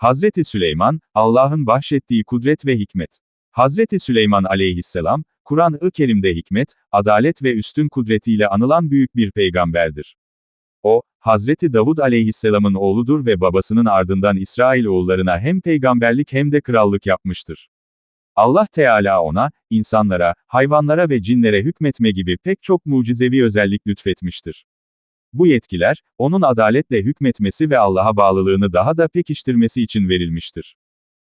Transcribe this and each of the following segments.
Hazreti Süleyman, Allah'ın bahşettiği kudret ve hikmet. Hazreti Süleyman aleyhisselam, Kur'an-ı Kerim'de hikmet, adalet ve üstün kudretiyle anılan büyük bir peygamberdir. O, Hazreti Davud aleyhisselamın oğludur ve babasının ardından İsrail oğullarına hem peygamberlik hem de krallık yapmıştır. Allah Teala ona, insanlara, hayvanlara ve cinlere hükmetme gibi pek çok mucizevi özellik lütfetmiştir. Bu yetkiler, onun adaletle hükmetmesi ve Allah'a bağlılığını daha da pekiştirmesi için verilmiştir.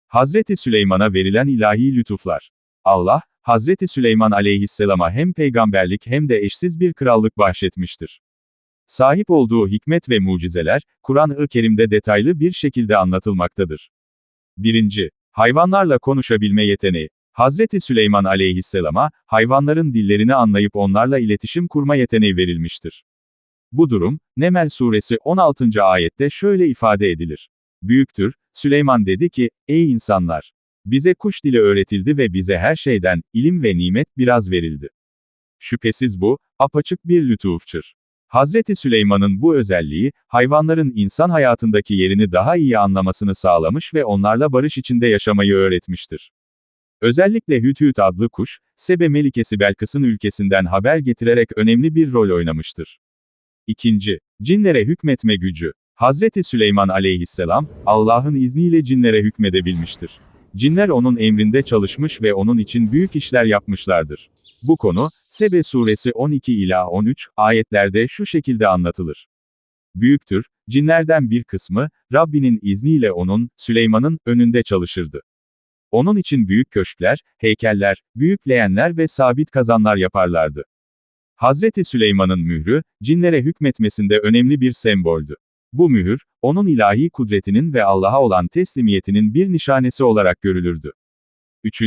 Hazreti Süleyman'a verilen ilahi lütuflar. Allah, Hazreti Süleyman aleyhisselama hem peygamberlik hem de eşsiz bir krallık bahşetmiştir. Sahip olduğu hikmet ve mucizeler, Kur'an-ı Kerim'de detaylı bir şekilde anlatılmaktadır. 1. Hayvanlarla konuşabilme yeteneği. Hazreti Süleyman aleyhisselama, hayvanların dillerini anlayıp onlarla iletişim kurma yeteneği verilmiştir. Bu durum, Nemel suresi 16. ayette şöyle ifade edilir. Büyüktür, Süleyman dedi ki, ey insanlar! Bize kuş dili öğretildi ve bize her şeyden, ilim ve nimet biraz verildi. Şüphesiz bu, apaçık bir lütufçur. Hazreti Süleyman'ın bu özelliği, hayvanların insan hayatındaki yerini daha iyi anlamasını sağlamış ve onlarla barış içinde yaşamayı öğretmiştir. Özellikle Hüthüt adlı kuş, Sebe Melikesi Belkıs'ın ülkesinden haber getirerek önemli bir rol oynamıştır. İkinci, cinlere hükmetme gücü. Hazreti Süleyman aleyhisselam, Allah'ın izniyle cinlere hükmedebilmiştir. Cinler onun emrinde çalışmış ve onun için büyük işler yapmışlardır. Bu konu, Sebe suresi 12 ila 13 ayetlerde şu şekilde anlatılır. Büyüktür, cinlerden bir kısmı, Rabbinin izniyle onun, Süleyman'ın, önünde çalışırdı. Onun için büyük köşkler, heykeller, büyük leğenler ve sabit kazanlar yaparlardı. Hazreti Süleyman'ın mührü, cinlere hükmetmesinde önemli bir semboldü. Bu mühür, onun ilahi kudretinin ve Allah'a olan teslimiyetinin bir nişanesi olarak görülürdü. 3.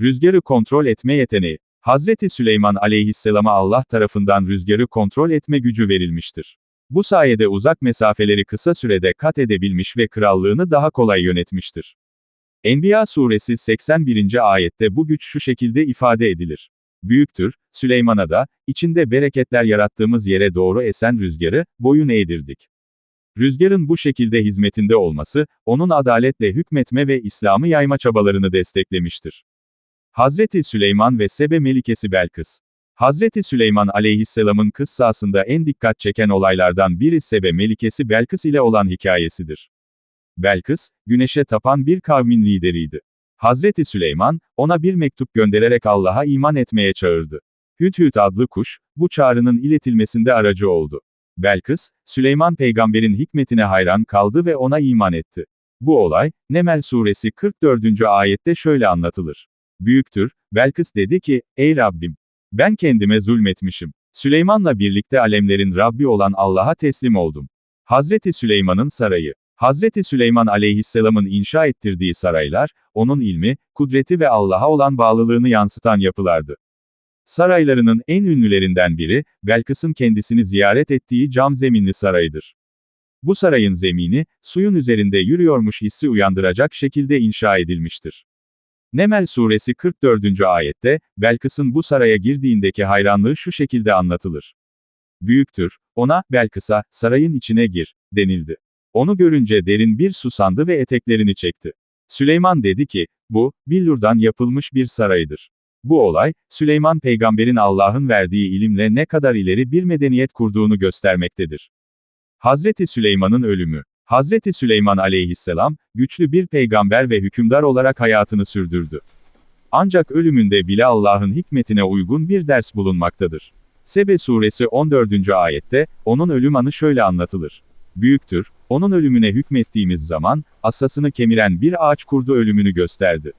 Rüzgarı kontrol etme yeteneği. Hazreti Süleyman aleyhisselama Allah tarafından rüzgarı kontrol etme gücü verilmiştir. Bu sayede uzak mesafeleri kısa sürede kat edebilmiş ve krallığını daha kolay yönetmiştir. Enbiya suresi 81. ayette bu güç şu şekilde ifade edilir. Büyüktür, Süleyman'a da, içinde bereketler yarattığımız yere doğru esen rüzgarı, boyun eğdirdik. Rüzgarın bu şekilde hizmetinde olması, onun adaletle hükmetme ve İslam'ı yayma çabalarını desteklemiştir. Hazreti Süleyman ve Sebe Melikesi Belkıs Hazreti Süleyman aleyhisselamın kıssasında en dikkat çeken olaylardan biri Sebe Melikesi Belkıs ile olan hikayesidir. Belkıs, güneşe tapan bir kavmin lideriydi. Hazreti Süleyman, ona bir mektup göndererek Allah'a iman etmeye çağırdı. Hüthüt adlı kuş, bu çağrının iletilmesinde aracı oldu. Belkıs, Süleyman peygamberin hikmetine hayran kaldı ve ona iman etti. Bu olay, Nemel suresi 44. ayette şöyle anlatılır. Büyüktür, Belkıs dedi ki, ey Rabbim! Ben kendime zulmetmişim. Süleyman'la birlikte alemlerin Rabbi olan Allah'a teslim oldum. Hazreti Süleyman'ın sarayı. Hazreti Süleyman aleyhisselamın inşa ettirdiği saraylar, onun ilmi, kudreti ve Allah'a olan bağlılığını yansıtan yapılardı. Saraylarının en ünlülerinden biri, Belkıs'ın kendisini ziyaret ettiği cam zeminli sarayıdır. Bu sarayın zemini, suyun üzerinde yürüyormuş hissi uyandıracak şekilde inşa edilmiştir. Nemel suresi 44. ayette, Belkıs'ın bu saraya girdiğindeki hayranlığı şu şekilde anlatılır. Büyüktür, ona, Belkıs'a, sarayın içine gir, denildi. Onu görünce derin bir susandı ve eteklerini çekti. Süleyman dedi ki, bu, billurdan yapılmış bir saraydır. Bu olay, Süleyman peygamberin Allah'ın verdiği ilimle ne kadar ileri bir medeniyet kurduğunu göstermektedir. Hazreti Süleyman'ın ölümü. Hazreti Süleyman aleyhisselam, güçlü bir peygamber ve hükümdar olarak hayatını sürdürdü. Ancak ölümünde bile Allah'ın hikmetine uygun bir ders bulunmaktadır. Sebe suresi 14. ayette, onun ölüm anı şöyle anlatılır. Büyüktür, onun ölümüne hükmettiğimiz zaman, asasını kemiren bir ağaç kurdu ölümünü gösterdi.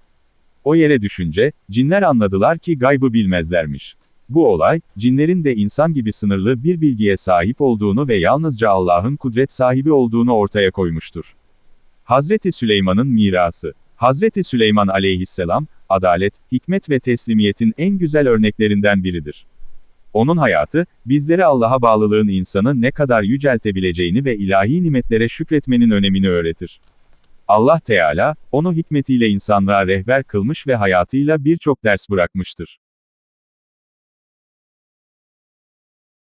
O yere düşünce, cinler anladılar ki gaybı bilmezlermiş. Bu olay, cinlerin de insan gibi sınırlı bir bilgiye sahip olduğunu ve yalnızca Allah'ın kudret sahibi olduğunu ortaya koymuştur. Hazreti Süleyman'ın mirası Hazreti Süleyman aleyhisselam, adalet, hikmet ve teslimiyetin en güzel örneklerinden biridir. Onun hayatı, bizlere Allah'a bağlılığın insanı ne kadar yüceltebileceğini ve ilahi nimetlere şükretmenin önemini öğretir. Allah Teala, onu hikmetiyle insanlığa rehber kılmış ve hayatıyla birçok ders bırakmıştır.